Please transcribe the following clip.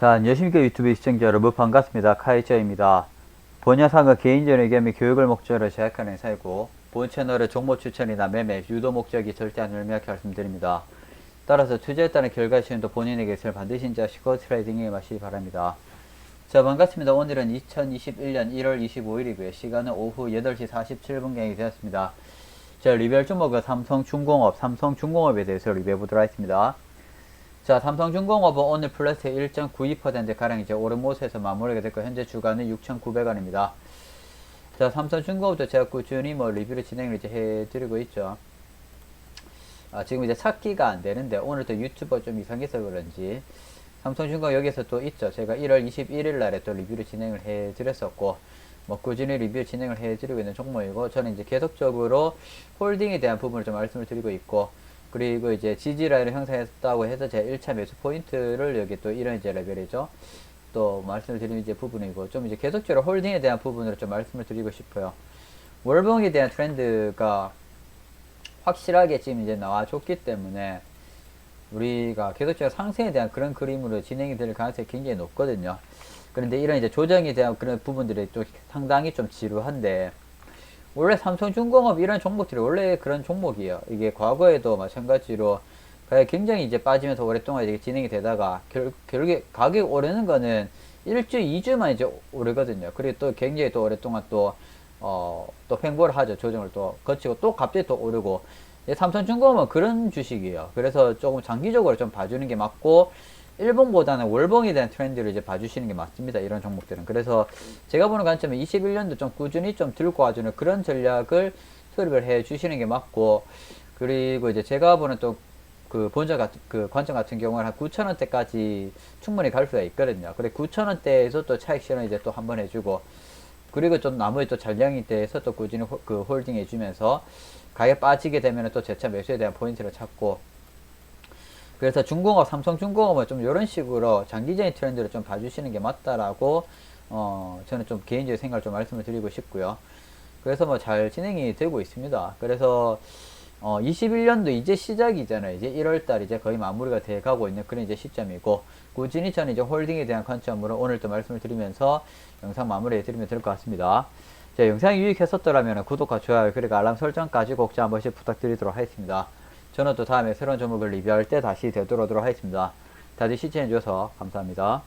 자, 안녕하십니까 유튜브 시청자 여러분 반갑습니다. 카이저입니다. 본 영상은 개인적인 의견 및 교육을 목적으로 제작하는 행사이고 본 채널의 정보 추천이나 매매, 유도 목적이 절대 명확히 말씀드립니다. 따라서 투자에 따른 결과 시험도 본인에게 있을 반드시 인지하시고 트레이딩에 임하시기 바랍니다. 자 반갑습니다. 오늘은 2021년 1월 25일이고요. 시간은 오후 8시 47분경이 되었습니다. 자 리뷰할 종목은 삼성중공업, 삼성중공업에 대해서 리뷰해보도록 하겠습니다. 자, 삼성중공업은 오늘 플러스 1.92%가량 이제 오른 모습에서 마무리가 됐고, 현재 주가는 6,900원입니다. 자, 삼성중공업도 제가 꾸준히 뭐 리뷰를 진행을 이제 해드리고 있죠. 아, 지금 이제 찾기가 안 되는데, 오늘 또 유튜버 좀 이상해서 그런지, 삼성중공업 여기서 또 있죠. 제가 1월 21일 날에 또 리뷰를 진행을 해드렸었고, 뭐 꾸준히 리뷰 진행을 해드리고 있는 종목이고, 저는 이제 계속적으로 홀딩에 대한 부분을 좀 말씀을 드리고 있고, 그리고 이제 지지라인을 형성했다고 해서 제 1차 매수 포인트를 여기 또 이런 이제 레벨이죠. 또 말씀을 드리는 이제 부분이고 좀 이제 계속적으로 홀딩에 대한 부분으로 좀 말씀을 드리고 싶어요. 월봉에 대한 트렌드가 확실하게 지금 이제 나와줬기 때문에 우리가 계속적으로 상승에 대한 그런 그림으로 진행이 될 가능성이 굉장히 높거든요. 그런데 이런 이제 조정에 대한 그런 부분들이 좀 상당히 좀 지루한데 원래 삼성중공업 이런 종목들이 원래 그런 종목이에요. 이게 과거에도 마찬가지로 굉장히 이제 빠지면서 오랫동안 이제 진행이 되다가 결, 결국에 가격 오르는 거는 일주, 이주만 이제 오르거든요. 그리고 또 굉장히 또 오랫동안 또, 어, 또 횡보를 하죠. 조정을 또 거치고 또 갑자기 또 오르고. 삼성중공업은 그런 주식이에요. 그래서 조금 장기적으로 좀 봐주는 게 맞고, 일봉보다는 월봉에 대한 트렌드를 이제 봐주시는 게 맞습니다. 이런 종목들은. 그래서 제가 보는 관점은 21년도 좀 꾸준히 좀 들고 와주는 그런 전략을 수립을 해 주시는 게 맞고, 그리고 이제 제가 보는 또 그 본전 같은, 그 관점 같은 경우는 한 9,000원대까지 충분히 갈 수가 있거든요. 그래 9,000원대에서 또 차익 실현 이제 또 한 번 해주고, 그리고 좀 나머지 또 잔량이 때에서 또 꾸준히 호, 그 홀딩 해주면서 가격 빠지게 되면 또 재차 매수에 대한 포인트를 찾고, 그래서 중공업, 삼성중공업은 좀 이런 식으로 장기적인 트렌드를 좀 봐주시는 게 맞다라고 어 저는 좀 개인적인 생각을 좀 말씀을 드리고 싶고요. 그래서 뭐 잘 진행이 되고 있습니다. 그래서 어 21년도 이제 시작이잖아요. 이제 1월달 이제 거의 마무리가 돼 가고 있는 그런 이제 시점이고 꾸준히 저는 이제 홀딩에 대한 관점으로 오늘 또 말씀을 드리면서 영상 마무리해 드리면 될 것 같습니다. 자, 영상이 유익했었더라면 구독과 좋아요 그리고 알람 설정까지 꼭 한 번씩 부탁드리도록 하겠습니다. 저는 또 다음에 새로운 종목을 리뷰할 때 다시 되돌아오도록 하겠습니다. 다들 시청해주셔서 감사합니다.